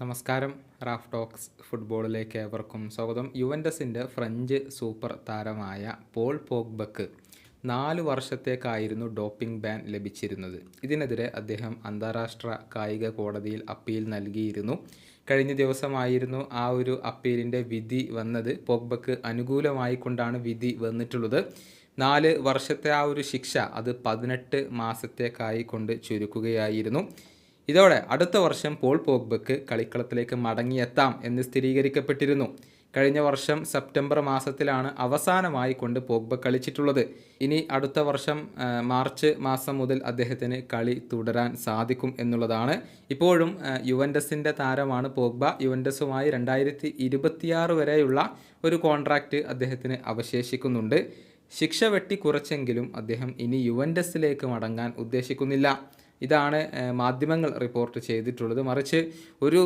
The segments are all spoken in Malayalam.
നമസ്കാരം. റാഫ് ടോക്സ് ഫുട്ബോളിലേക്ക് ഏവർക്കും സ്വാഗതം. യുവൻഡസിന്റെ ഫ്രഞ്ച് സൂപ്പർ താരമായ പോൾ പോഗ്ബക്ക് നാല് വർഷത്തേക്കായിരുന്നു ഡോപ്പിംഗ് ബാൻ ലഭിച്ചിരുന്നത്. ഇതിനെതിരെ അദ്ദേഹം അന്താരാഷ്ട്ര കായിക കോടതിയിൽ അപ്പീൽ നൽകിയിരുന്നു. കഴിഞ്ഞ ദിവസമായിരുന്നു ആ ഒരു അപ്പീലിന്റെ വിധി വന്നത്. പോഗ്ബക്ക് അനുകൂലമായി കൊണ്ടാണ് വിധി വന്നിട്ടുള്ളത്. നാല് വർഷത്തെ ആ ഒരു ശിക്ഷ അത് പതിനെട്ട് മാസത്തേക്കായി കൊണ്ട് ചുരുക്കുകയായിരുന്നു. ഇതോടെ അടുത്ത വർഷം പോൾ പോഗ്ബക്ക് കളിക്കളത്തിലേക്ക് മടങ്ങിയെത്താം എന്ന് സ്ഥിരീകരിക്കപ്പെട്ടിരുന്നു. കഴിഞ്ഞ വർഷം സെപ്റ്റംബർ മാസത്തിലാണ് അവസാനമായി കൊണ്ട് പോഗ്ബ കളിച്ചിട്ടുള്ളത്. ഇനി അടുത്ത വർഷം മാർച്ച് മാസം മുതൽ അദ്ദേഹത്തിന് കളി തുടരാൻ സാധിക്കും എന്നുള്ളതാണ്. ഇപ്പോഴും യുവൻഡസിന്റെ താരമാണ് പോഗ്ബ. യുവൻഡസുമായി രണ്ടായിരത്തി ഇരുപത്തിയാറ് വരെയുള്ള ഒരു കോൺട്രാക്റ്റ് അദ്ദേഹത്തിന് അവശേഷിക്കുന്നുണ്ട്. ശിക്ഷ വെട്ടി കുറച്ചെങ്കിലും അദ്ദേഹം ഇനി യുവൻഡസിലേക്ക് മടങ്ങാൻ ഉദ്ദേശിക്കുന്നില്ല. ഇതാണ് മാധ്യമങ്ങൾ റിപ്പോർട്ട് ചെയ്തിട്ടുള്ളത്. മറിച്ച് ഒരു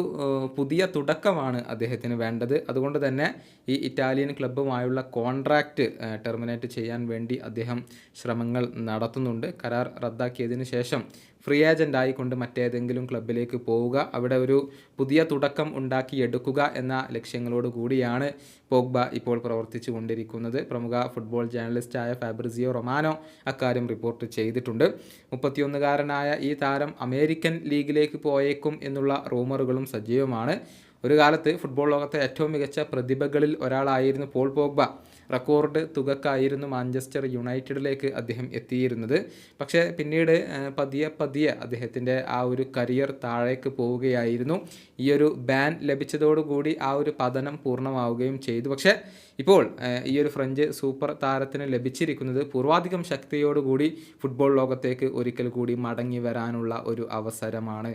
പുതിയ തുടക്കമാണ് അദ്ദേഹത്തിന് വേണ്ടത്. അതുകൊണ്ട് തന്നെ ഈ ഇറ്റാലിയൻ ക്ലബ്ബുമായുള്ള കോൺട്രാക്റ്റ് ടെർമിനേറ്റ് ചെയ്യാൻ വേണ്ടി അദ്ദേഹം ശ്രമങ്ങൾ നടത്തുന്നുണ്ട്. കരാർ റദ്ദാക്കിയതിന് ശേഷം ഫ്രീ ഏജന്റ് ആയിക്കൊണ്ട് മറ്റേതെങ്കിലും ക്ലബിലേക്ക് പോവുക. അവിടെ ഒരു പുതിയ തുടക്കം ഉണ്ടാക്കിയെടുക്കുക എന്ന ലക്ഷ്യങ്ങളോട് കൂടിയാണ് പോഗ്ബ ഇപ്പോൾ പ്രവർത്തിച്ചു കൊണ്ടിരിക്കുന്നത്. പ്രമുഖ ഫുട്ബോൾ ജേർണലിസ്റ്റായ ഫാബ്രിസിയോ റൊമാനോ അക്കാര്യം റിപ്പോർട്ട് ചെയ്തിട്ടുണ്ട്. മുപ്പത്തിയൊന്നുകാരനായ ഈ താരം അമേരിക്കൻ ലീഗിലേക്ക് പോയേക്കും എന്നുള്ള റൂമറുകളും സജീവമാണ്. ഒരു കാലത്ത് ഫുട്ബോൾ ലോകത്തെ ഏറ്റവും മികച്ച പ്രതിഭകളിൽ ഒരാളായിരുന്നു പോൾ പോഗ്ബ. റെക്കോർഡ് തുകക്കായിരുന്നു മാഞ്ചസ്റ്റർ യുണൈറ്റഡിലേക്ക് അദ്ദേഹം എത്തിയിരുന്നത്. പക്ഷേ പിന്നീട് പതിയെ പതിയെ അദ്ദേഹത്തിന്റെ ആ ഒരു കരിയർ താഴേക്ക് പോവുകയായിരുന്നു. ഈ ഒരു ബാൻ ലഭിച്ചതോടുകൂടി ആ ഒരു പതനം പൂർണമാവുകയും ചെയ്തു. പക്ഷേ ഇപ്പോൾ ഈ ഒരു ഫ്രഞ്ച് സൂപ്പർ താരത്തിന് ലഭിച്ചിരിക്കുന്നത് പൂർവാധികം ശക്തിയോടുകൂടി ഫുട്ബോൾ ലോകത്തേക്ക് ഒരിക്കൽ കൂടി മടങ്ങി വരാനുള്ള ഒരു അവസരമാണ്.